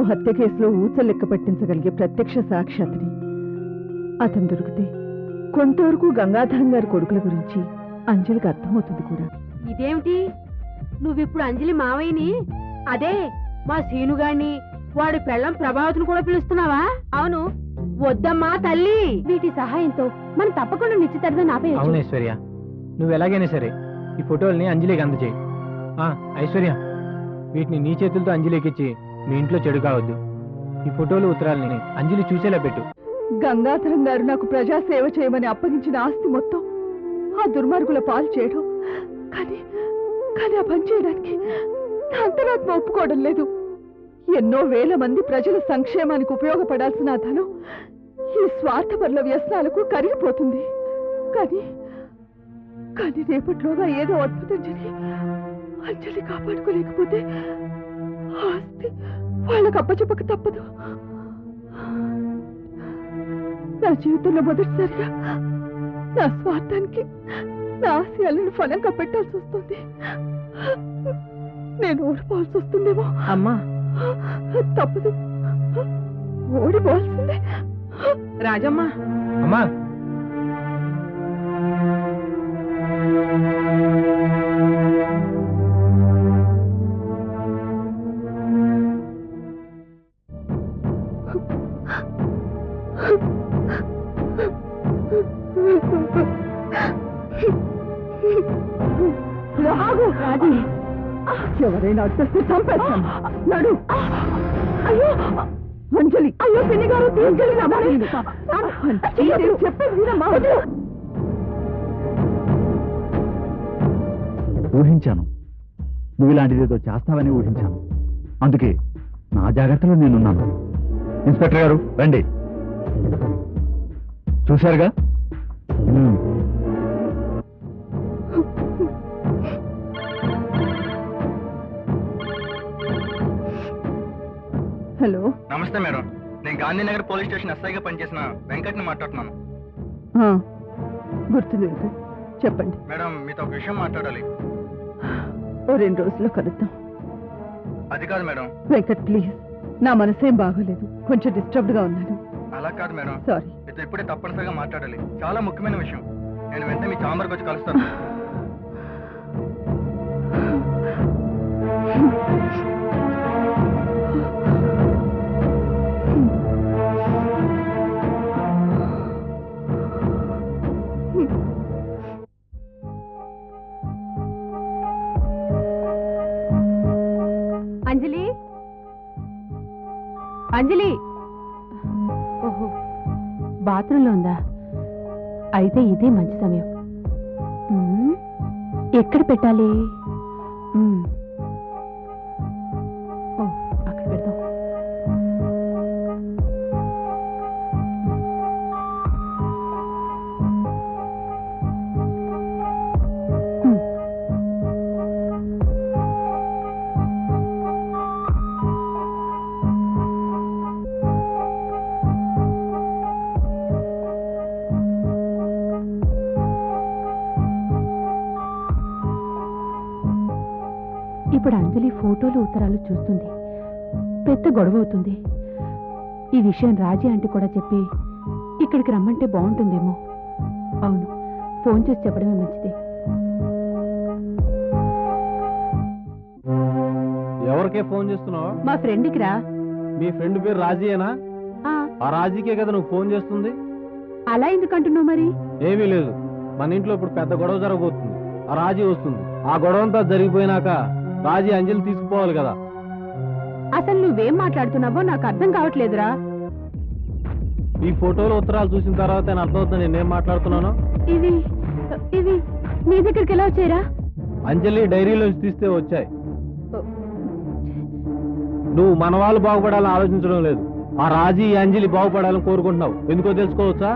కృష్ణను హత్య కేసులో ఊచలెక్క పట్టించగలిగే ప్రత్యక్ష సాక్షి అతని అతను దొరికితే కొంతవరకు గంగాధరం గారి కొడుకుల గురించి అంజలికి అర్థమవుతుంది కూడా. ఇదేమిటి? నువ్విప్పుడు అంజలి మావయ్యని? అదే మా సీనుగాడిని వాడి పెళ్ళం ప్రభావతిని కూడా పిలుస్తున్నావా? అవును. వద్దమ్మా తల్లి! వీటి సహాయంతో మనం తప్పకుండా నిశ్చితార్థం ఆపేయచ్చు. అవును ఐశ్వర్య. నువ్వు ఎలాగైనా సరే ఈ ఫోటోల్ని అంజలికి అందజేయి. ఆ, ఐశ్వర్య వీటిని నీ చేతులతో అంజలికి ఇచ్చి మీ ఇంట్లో చెడు కావద్దు ఈ ఫోటోలు ఉత్తరాలని అంజలి చూసేలా పెట్టు. గంగాధరం గారు నాకు ప్రజాసేవ చేయమని అప్పగించిన ఆస్తి మొత్తం ఆ దుర్మార్గుల పాలు చేయడం. కానీ కానీ ఆ పని చేయడానికి అంతరాత్మ ఒప్పుకోవడం లేదు. ఎన్నో వేల మంది ప్రజల సంక్షేమానికి ఉపయోగపడాల్సిన ధనం ఈ స్వార్థపరుల వ్యసనాలకు కరిగిపోతుంది. కానీ కానీ రేపట్లోగా ఏదో అద్భుతం జరిగి అంజలి కాపాడుకోలేకపోతే ఆస్తి వాళ్ళకు అప్పచెప్పక తప్పదు. నా జీవితంలో మొదటిసారిగా నా స్వార్థానికి నా ఆశయాలను ఫలంగా పెట్టాల్సి వస్తుంది. నేను ఓడిపోవాల్సి వస్తుందేమో. అమ్మా. తప్పదు. ఓడిపోవాల్సిందే. రాజమ్మ. అమ్మా. రాగు రాజీ. ఎవరైనా వచ్చేస్తే చంపేస్తాను. నడు. అయ్యో. అంజలి. అయ్యో పిన్ని గారు చెప్పేది. ఊహించాను. నువ్వు ఇలాంటిదేదో చేస్తావని ఊహించాను. అందుకే నా జాగ్రత్తలో నేనున్నాను. ఇన్స్పెక్టర్ గారు రండి. చూశారుగా. హలో. నమస్తే మేడం. నేను గాంధీనగర్ పోలీస్ స్టేషన్ ఎస్ఐగా పనిచేసిన వెంకట్ని మాట్లాడుతున్నాను. గుర్తుంది వెంకట్. చెప్పండి. మేడం మీతో ఒక విషయం మాట్లాడాలి. ఓ రెండు రోజుల్లో కలుద్దాం. అది కాదు మేడం. వెంకట్ ప్లీజ్. నా మనసేం బాగోలేదు. కొంచెం డిస్టర్బ్డ్గా ఉన్నాను అలా కాదు మేడం. సారీ మీతో ఇప్పుడే తప్పనిసరిగా మాట్లాడాలి. చాలా ముఖ్యమైన విషయం. నేను వెంటనే మీ చాంబర్కి వచ్చి కలుస్తాను. అంజలి? అంజలి? బాత్రూంలో ఉందా? అయితే ఇదే మంచి సమయం. ఎక్కడ పెట్టాలి? ఇప్పుడు అంజలి ఫోటోలు ఉత్తరాలు చూస్తుంది. పెద్ద గొడవ అవుతుంది. ఈ విషయం రాజీ ఆంటీ కూడా చెప్పి ఇక్కడికి రమ్మంటే బాగుంటుందేమో. అవును ఫోన్ చేసి చెప్పడమే మంచిది. ఎవరికే ఫోన్ చేస్తున్నావు? మా ఫ్రెండ్కి రా. మీ ఫ్రెండ్ పేరు రాజీయేనా? ఆ, ఆ రాజీకే కదా నువ్వు ఫోన్ చేస్తుంది? అలా ఎందుకంటున్నావు మరి? ఏమీ లేదు. మన ఇంట్లో ఇప్పుడు పెద్ద గొడవ జరగబోతుంది. ఆ రాజీ వస్తుంది. ఆ గొడవ అంతా జరిగిపోయినాక రాజీ అంజలి తీసుకుపోవాలి కదా. అసలు నువ్వేం మాట్లాడుతున్నావో నాకు అర్థం కావట్లేదురా. ఈ ఫోటోలు ఉత్తరాలు చూసిన తర్వాత నేను అర్థమవుతుంది నేనేం మాట్లాడుతున్నాను. ఇవి ఇవి నీ దగ్గరికి ఎలా వచ్చారా అంజలి డైరీలోంచి తీస్తే వచ్చాయి. నువ్వు మన వాళ్ళు బాగుపడాలని ఆలోచించడం లేదు. ఆ రాజీ అంజలి బాగుపడాలని కోరుకుంటున్నావు. ఎందుకో తెలుసుకోవచ్చా?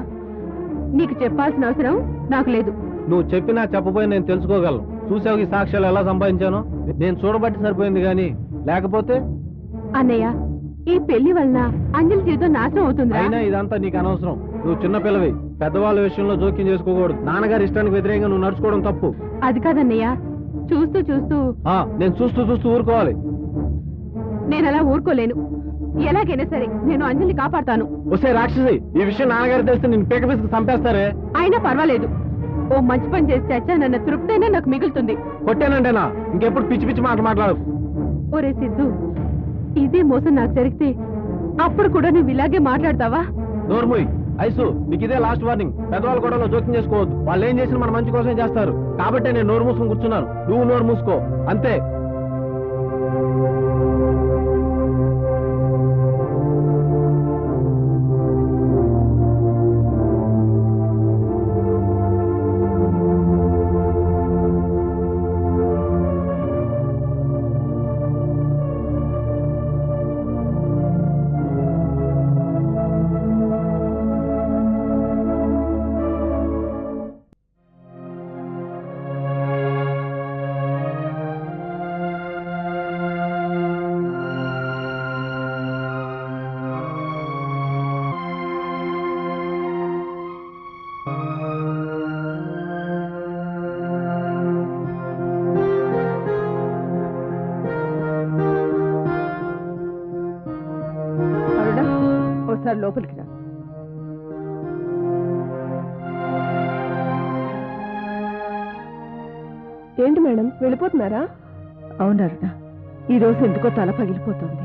నీకు చెప్పాల్సిన అవసరం నాకు లేదు. నువ్వు చెప్పినా చెప్పబోయి నేను తెలుసుకోగలను. చూసావు ఈ సాక్ష్యాలు ఎలా సంపాదించాను? నేను చూడబట్టి సరిపోయింది కానీ లేకపోతే? అన్నయ్య ఈ పెళ్ళి వలన అంజలి జీవితం నాశనం అవుతుందిరా. అయినా ఇదంతా నీకు అనవసరం. నువ్వు చిన్న పిల్లవి. పెద్దవాళ్ళ విషయంలో జోక్యం చేసుకోకూడదు. నాన్నగారి ఇష్టానికి వ్యతిరేకంగా నువ్వు నడుచుకోవడం తప్పు. అది కాదన్నయ్య చూస్తూ చూస్తూ నేను చూస్తూ చూస్తూ ఊరుకోవాలి. నేను అలా ఊరుకోలేను. ఎలాగైనా సరే నేను అంజలిని కాపాడతాను. వస్తే రాక్షసి ఈ విషయం నాన్నగారు తెలిస్తే నేను పీక పిసుకు చంపేస్తారే అయినా పర్వాలేదు. ఓ మంచి పని చేసి చచ్చానన్న తృప్తైనా నాకు మిగులుతుంది. కొట్టానంటేనా? ఇంకెప్పుడు పిచ్చి పిచ్చి మాట మాట్లాడు ఒరే సిద్ధు ఇదే మోసం నాకు జరిగితే అప్పుడు కూడా నువ్వు ఇలాగే మాట్లాడతావా? నోర్ముయ్ ఐసు నీకు ఇదే లాస్ట్ వార్నింగ్ పెద్దవాళ్ళు కూడా జోక్యం చేసుకోవద్దు. వాళ్ళు ఏం చేసిన మన మంచి కోసమే చేస్తారు. కాబట్టి నేను నోరు మూసుకొని కూర్చున్నాను. నువ్వు నోరు మూసుకో. అంతే. ఒకసారి లోపలికి రా. ఏంటి మేడం వెళ్ళిపోతున్నారా? అవును అరుణ ఈ రోజు ఎందుకో తల పగిలిపోతుంది.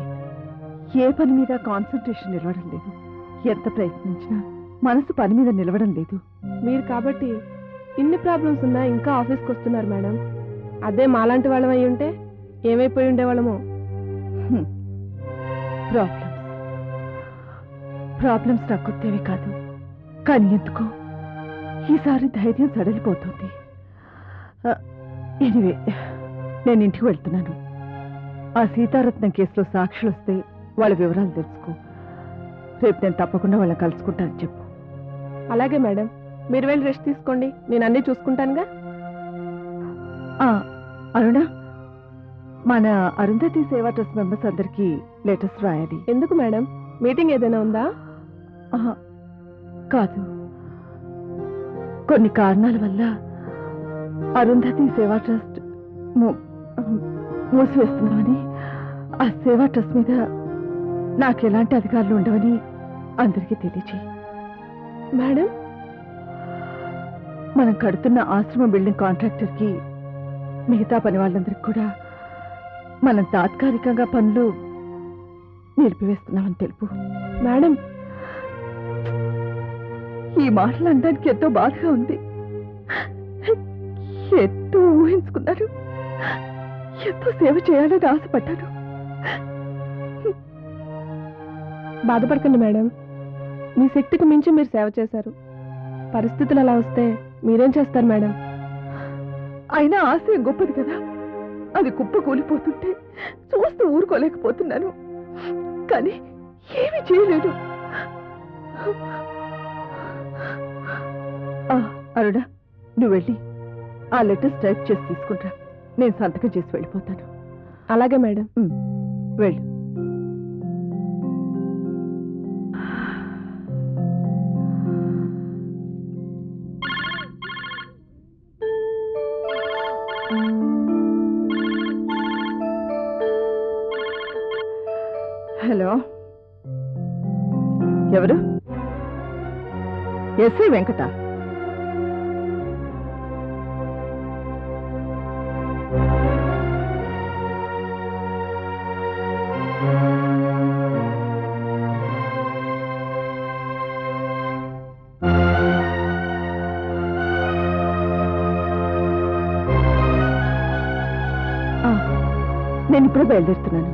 ఏ పని మీద కాన్సన్ట్రేషన్ నిలవడం లేదు ఎంత ప్రయత్నించినా మనసు పని మీద నిలవడం లేదు. మీరు కాబట్టి ఇన్ని ప్రాబ్లమ్స్ ఉన్నా ఇంకా ఆఫీస్కి వస్తున్నారు మేడం. అదే మాలాంటి వాళ్ళం అయి ఉంటే ఏమైపోయి ఉండేవాళ్ళమో? ప్రాబ్లమ్స్ ప్రాబ్లమ్స్ నాకు కొత్తవి కాదు. కానీ ఎందుకో? ఈసారి ధైర్యం సడలిపోతుంది. ఎనివే నేను ఇంటికి వెళ్తున్నాను. ఆ సీతారత్నం కేసులో సాక్షులు వస్తే వాళ్ళ వివరాలు తెలుసుకో. రేపు నేను తప్పకుండా వాళ్ళని కలుసుకుంటానని చెప్పు. అలాగే మేడం. మీరు వెళ్ళి రెస్ట్ తీసుకోండి. నేను అన్నీ చూసుకుంటానుగా. అరుణ మన అరుంధతి సేవా ట్రస్ట్ మెంబర్స్ అందరికీ లెటర్స్ రాయాలి. ఎందుకు మేడం? మీటింగ్ ఏదైనా ఉందా? కాదు. కొన్ని కారణాల వల్ల అరుంధతి సేవా ట్రస్ట్ మూ- మూసివేస్తున్నామని ఆ సేవా ట్రస్ట్ మీద నాకు ఎలాంటి అధికారులు ఉండవని అందరికీ తెలియచేయి మేడం? మనం కడుతున్న ఆశ్రమ బిల్డింగ్ కాంట్రాక్టర్కి మిగతా పని వాళ్ళందరికీ కూడా మనం తాత్కాలికంగా పనులు నిలిపివేస్తున్నామని తెలుపు. మేడం ఈ మాటలు అనడానికి ఎంతో బాధగా ఉంది. ఎంతో ఊహించుకున్నాను. ఎంతో సేవ చేయాలని ఆశపడ్డాను. బాధపడకండి మేడం. మీ శక్తికి మించి మీరు సేవ చేశారు. పరిస్థితులు అలా వస్తే మీరేం చేస్తారు మేడం? అయినా ఆశయం గొప్పది కదా. అది కుప్ప కూలిపోతుంటే చూస్తూ ఊరుకోలేకపోతున్నాను. కానీ ఏమి చేయలేను. ఆ, అరుణ నువ్వు వెళ్ళి ఆ లెటర్స్ టైప్ చేసి తీసుకుంటా. నేను సంతకం చేసి వెళ్ళిపోతాను. అలాగే మేడం. వెళ్ళు. హలో. ఎవరు? ఎస్ఐ వెంకట. నేను ఇప్పుడే బయలుదేరుతున్నాను.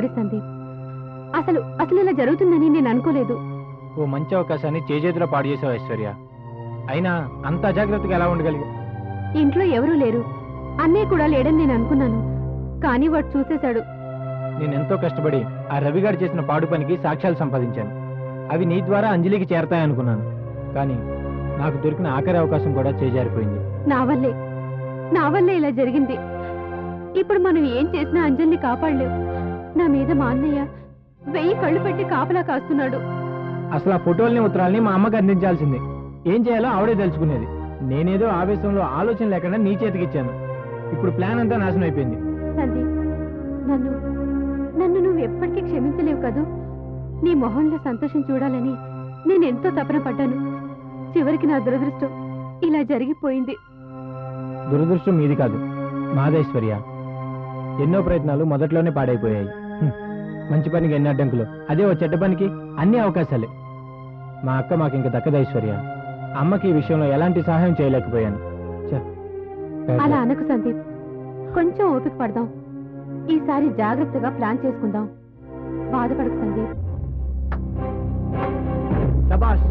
సారీ సందీప్. అసలు అసలు ఇలా జరుగుతుందని నేను అనుకోలేదు. ఓ మంచి అవకాశాన్ని చేజేతిలో పాడు చేసావు ఐశ్వర్య. అయినా అంత అజాగ్రత్తగా ఎలా ఉండగలిగా? ఇంట్లో ఎవరూ లేరు. అన్నయ్య కూడా లేడని నేను అనుకున్నాను. కానీ వాడు చూసేశాడు. నేను ఎంతో కష్టపడి ఆ రవిగాడు చేసిన పాడు పనికి సాక్ష్యాలు సంపాదించాను. అవి నీ ద్వారా అంజలికి చేరతాయనుకున్నాను. కానీ నాకు దొరికిన ఆఖరి అవకాశం కూడా చేజారిపోయింది. నా వల్లే. నా వల్లే ఇలా జరిగింది. ఇప్పుడు మనం ఏం చేసినా అంజలిని కాపాడలేవు నా మీద మా అన్నయ్య వెయ్యి కళ్ళు పెట్టి కాపలా కాస్తున్నాడు. అసలు ఆ ఫోటోల్ని ఉత్తరాల్ని మా అమ్మకి అందించాల్సిందే. ఏం చేయాలో ఆవిడే తెలుసుకునేది. నేనేదో ఆవేశంలో ఆలోచన లేకుండా నీ చేతికి ఇచ్చాను. ఇప్పుడు ప్లాన్ అంతా నాశనం అయిపోయింది. సందీప్ నన్ను నన్ను నువ్వు ఎప్పటికీ క్షమించలేవు కదూ? నీ మొహంలో సంతోషం చూడాలని నేను ఎంతో తపన పడ్డాను. చివరికి నా దురదృష్టం ఇలా జరిగిపోయింది. దురదృష్టం మీది కాదు. మాధైశ్వర్య ఎన్నో ప్రయత్నాలు మొదట్లోనే పాడైపోయాయి. మంచి పనికి ఎన్ని అడ్డంకులు? అదే ఓ చెడ్డ పనికి అన్ని అవకాశాలే. మా అక్క మాకు ఇంక దక్కదు ఐశ్వర్య. అమ్మకి ఈ విషయంలో ఎలాంటి సహాయం చేయలేకపోయాను. అలా అనకు సందీప్. కొంచెం ఓపిక పడదాం. ఈసారి జాగ్రత్తగా ప్లాన్ చేసుకుందాం. బాధపడకు సందీప్. శబాష్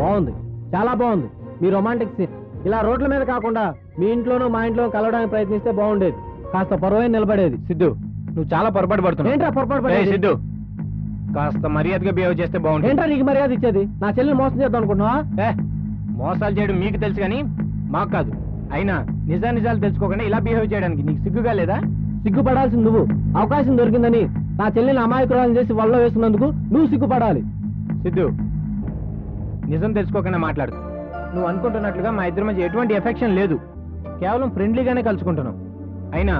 బాగుంది. చాలా బాగుంది. మీ రొమాంటిక్ సీన్. ఇలా రోడ్ల మీద కాకుండా మీ ఇంట్లోనూ మా ఇంట్లో కలవడానికి ప్రయత్నిస్తే బాగుండేది. కాస్త పరువై నిలబడేది. సిద్ధు నువ్వు చాలా పొరపాటు పడుతున్నావు. ఏంట్రా పొరపాటు సిద్ధు కాస్త మర్యాదగా బిహేవ్ చేస్తే బాగుంటుంది. ఏంట్రా నీకు మర్యాద ఇచ్చేది? నా చెల్లిని మోసం చేద్దాం అనుకుంటున్నావా? ఏ మోసాలు చేయడం మీకు తెలుసు కానీ మాకు కాదు. అయినా నిజా నిజాలు తెలుసుకోకుండా ఇలా బిహేవ్ చేయడానికి నీకు సిగ్గుగా లేదా? సిగ్గుపడాల్సింది నువ్వు. అవకాశం దొరికిందని నా చెల్లిని అమాయకురాలను చేసి వల్ల వేస్తున్నందుకు నువ్వు సిగ్గుపడాలి. సిద్ధు నిజం తెలుసుకోకుండా మాట్లాడు నువ్వు అనుకుంటున్నట్లుగా మా ఇద్దరి మధ్య ఎటువంటి ఎఫెక్షన్ లేదు. కేవలం ఫ్రెండ్లీగానే కలుసుకుంటున్నాం. అయినా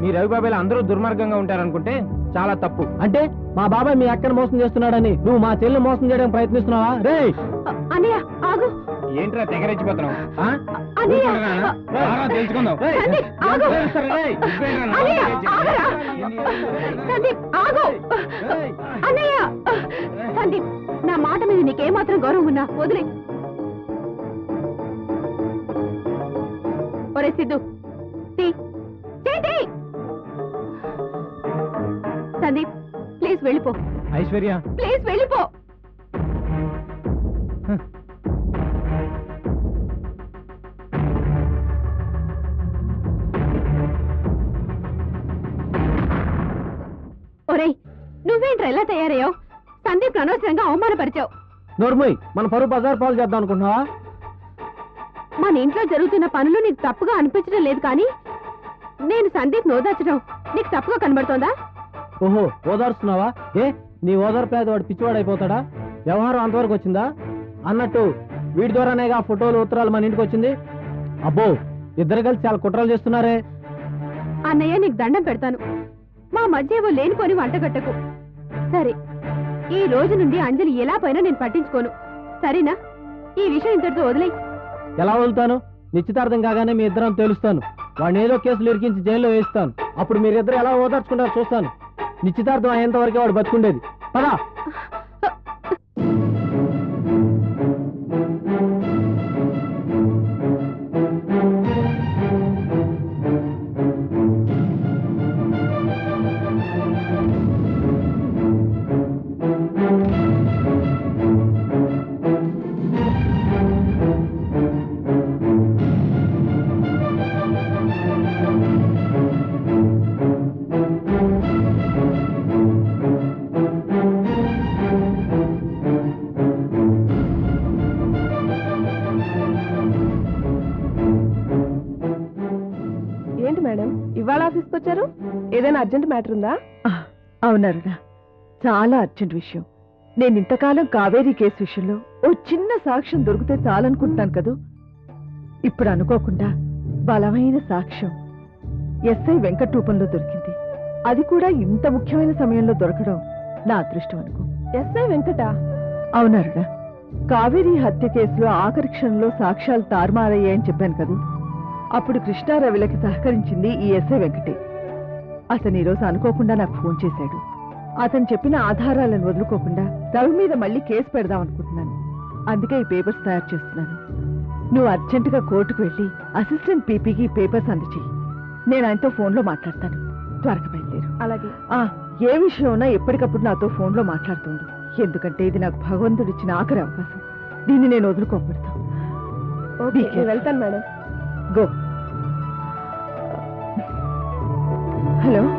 మీ రవిబాబాయ్లు అందరూ దుర్మార్గంగా ఉంటారనుకుంటే చాలా తప్పు. అంటే మా బాబాయ్ మీ అక్కను మోసం చేస్తున్నాడని నువ్వు మా చెల్లిని మోసం చేయడానికి ప్రయత్నిస్తున్నావా? రే అ- అన్నయ్య ఆగు. ఏంట్రా తెగరెచ్చిపోతున్నావు? అన్నయ్య తెలుసుకుందాం. సందీప్, ఆగు. అన్నయ్య, ఆగరా. సందీప్ ఆగు. అన్నయ్య సందీప్ నా మాట మీద నీకేమాత్రం గౌరవం ఉన్నా? వదిలే. ఒరే సిద్ధు. తీ. సందీప్ ప్లీజ్ వెళ్ళిపో. ఐశ్వర్య. ప్లీజ్ వెళ్ళిపో. ఒరేయ్ నువ్వేంట్రా ఎలా తయారయ్యావు? సందీప్ అనవసరంగా అవమానపరిచావు. నోర్మోయ్ మన పరువు బజార్ పాలు చేద్దాం అనుకుంటున్నావా? మన ఇంట్లో జరుగుతున్న పనులు నీకు తప్పుగా అనిపించడం లేదు కానీ నేను సందీప్ ఓదార్చడం నీకు తప్పుగా కనబడుతోందా? ఓహో ఓదార్స్తున్నావా? ఏ నీ ఓదార్పు పేద వాడు పిచ్చివాడైపోతాడా వ్యవహారం అంతవరకు వచ్చిందా? అన్నట్టు వీడి ద్వారానేగా ఫోటోలు ఉత్తరాలు మన ఇంటికి వచ్చింది? అబ్బో ఇద్దరు కలిసి చాలా కుట్రలు చేస్తున్నారే. అన్నయ్య నీకు దండం పెడతాను. మా మధ్య ఏవో లేనిపోని వంటగట్టకు సరే ఈ రోజు నుండి అంజలి ఎలా పోయినా నేను పట్టించుకోను. సరేనా? ఈ విషయం ఇంతటితో వదిలేయ్. ఎలా వదులుతాను? నిశ్చితార్థం కాగానే మీ ఇద్దరం తెలుస్తాను. వాడిని ఏదో కేసులు ఇరికించి జైల్లో వేస్తాను అప్పుడు మీరిద్దరు ఎలా ఓదార్చుకుంటారో చూస్తాను. నిశ్చితార్థం అయ్యేంత వరకే వాడు బతుకుండేది. పదా. ఏదైనా అర్జెంట్ మ్యాటర్ ఉందా? అవునరుణ చాలా అర్జెంట్ విషయం. నేను ఇంతకాలం కావేరీ కేసు విషయంలో ఓ చిన్న సాక్ష్యం దొరికితే చాలనుకుంటున్నాను కదూ? ఇప్పుడు అనుకోకుండా బలమైన సాక్ష్యం ఎస్ఐ వెంకట్ రూపంలో దొరికింది. అది కూడా ఇంత ముఖ్యమైన సమయంలో దొరకడం నా అదృష్టం అనుకో. ఎస్ఐ వెంకట? అవునరుణ కావేరీ హత్య కేసులో ఆఖరి క్షణంలో సాక్ష్యాలు తారుమారయ్యాయని చెప్పాను కదూ? అప్పుడు కృష్ణారవిలకి సహకరించింది ఈ ఎస్ఐ వెంకటే. అతను ఈరోజు అనుకోకుండా నాకు ఫోన్ చేశాడు. అతను చెప్పిన ఆధారాలను వదులుకోకుండా రవి మీద మళ్ళీ కేసు పెడదాం అనుకుంటున్నాను. అందుకే ఈ పేపర్స్ తయారు చేస్తున్నాను. నువ్వు అర్జెంటుగా కోర్టుకు వెళ్ళి అసిస్టెంట్ పీపీకి ఈ పేపర్స్ అందచేయి. నేను ఆయనతో ఫోన్లో మాట్లాడతాను. త్వరగా బయలుదేరు. అలాగే. ఆ, ఏ విషయం ఉన్నా ఎప్పటికప్పుడు నాతో ఫోన్లో మాట్లాడుతుండు. ఎందుకంటే ఇది నాకు భగవంతుడు ఇచ్చిన ఆఖరి అవకాశం. దీన్ని నేను వదులుకోకూడదు. వెళ్తాను మేడం. Go hello